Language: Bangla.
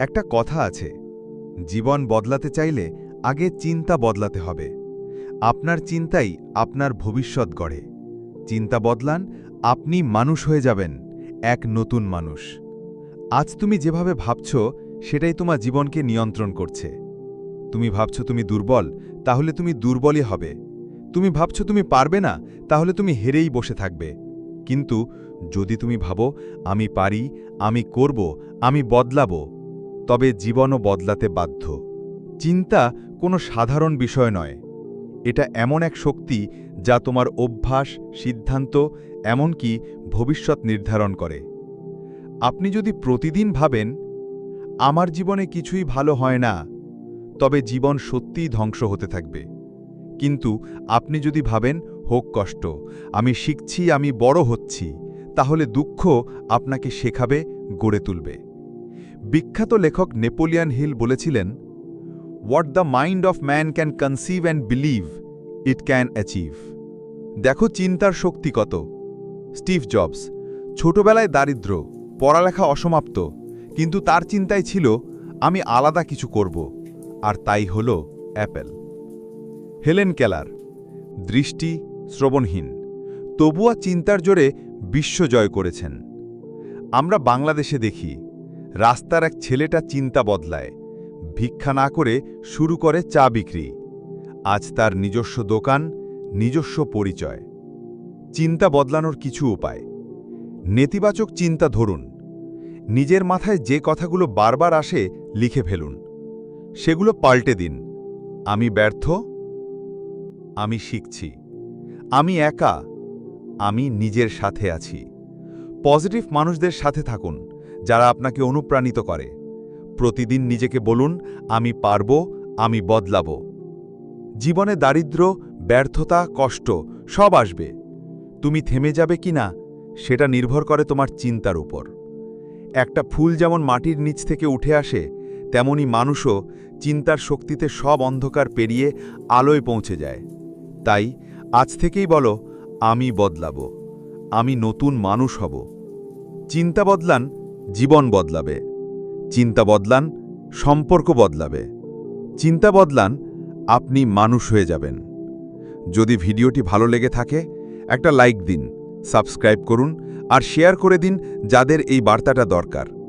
একটা কথা আছে, জীবন বদলাতে চাইলে আগে চিন্তা বদলাতে হবে। আপনার চিন্তাই আপনার ভবিষ্যৎ গড়ে। চিন্তা বদলান, আপনি মানুষ হয়ে যাবেন, এক নতুন মানুষ। আজ তুমি যেভাবে ভাবছ, সেটাই তোমার জীবনকে নিয়ন্ত্রণ করছে। তুমি ভাবছ তুমি দুর্বল, তাহলে তুমি দুর্বলই হবে। তুমি ভাবছ তুমি পারবে না, তাহলে তুমি হেরেই বসে থাকবে। কিন্তু যদি তুমি ভাবো, আমি পারি, আমি করব, আমি বদলাবো তবে জীবনও বদলাতে বাধ্য। চিন্তা কোনো সাধারণ বিষয় নয়। এটা এমন এক শক্তি যা তোমার অভ্যাস, সিদ্ধান্ত, এমনকি ভবিষ্যৎ নির্ধারণ করে। আপনি যদি প্রতিদিন ভাবেন, আমার জীবনে কিছুই ভালো হয় না, তবে জীবন সত্যিই ধ্বংস হতে থাকবে। কিন্তু আপনি যদি ভাবেন, হোক কষ্ট, আমি শিখছি, আমি বড় হচ্ছি, তাহলে দুঃখ আপনাকে শেখাবে, গড়ে তুলবে। বিখ্যাত লেখক নেপোলিয়ান হিল বলেছিলেন what the mind of man can conceive and believe it can achieve দেখো চিন্তার শক্তি কত। স্টিভ জবস, ছোটবেলায় দারিদ্র, পড়ালেখা অসমাপ্ত, কিন্তু তার চিন্তায় ছিল, আমি আলাদা কিছু করব, আর তাই হল অ্যাপেল। হেলেন কেলার, দৃষ্টি শ্রবণহীন তবুয়া চিন্তার জোরে বিশ্ব জয় করেছেন। আমরা বাংলাদেশে দেখি রাস্তার এক ছেলেটা চিন্তা বদলায়। ভিক্ষা না করে শুরু করে চা বিক্রি। আজ তার নিজস্ব দোকান, নিজস্ব পরিচয়। চিন্তা বদলানোর কিছু উপায়। নেতিবাচক চিন্তা ধরুন। নিজের মাথায় যে কথাগুলো বারবার আসে লিখে ফেলুন। সেগুলো পাল্টে দিন। আমি ব্যর্থ। আমি শিখছি। আমি একা। আমি নিজের সাথে আছি। পজিটিভ মানুষদের সাথে থাকুন। যারা আপনাকে অনুপ্রাণিত করে। প্রতিদিন নিজেকে বলুন, আমি পারব, আমি বদলাব। জীবনে দারিদ্র, ব্যর্থতা, কষ্ট সব আসবে। তুমি থেমে যাবে কি না, সেটা নির্ভর করে তোমার চিন্তার উপর। একটা ফুল যেমন মাটির নিচ থেকে উঠে আসে, তেমনি মানুষও চিন্তার শক্তিতে সব অন্ধকার পেরিয়ে আলোয় পৌঁছে যায়। তাই আজ থেকেই বলো, আমি বদলাব, আমি নতুন মানুষ হব। চিন্তা বদলান জীবন বদলাবে। চিন্তা বদলান, সম্পর্ক বদলাবে। চিন্তা বদলান, আপনি মানুষ হয়ে যাবেন। যদি ভিডিওটি ভালো লেগে থাকে, একটা লাইক দিন, সাবস্ক্রাইব করুন আর শেয়ার করে দিন যাদের এই বার্তাটা দরকার।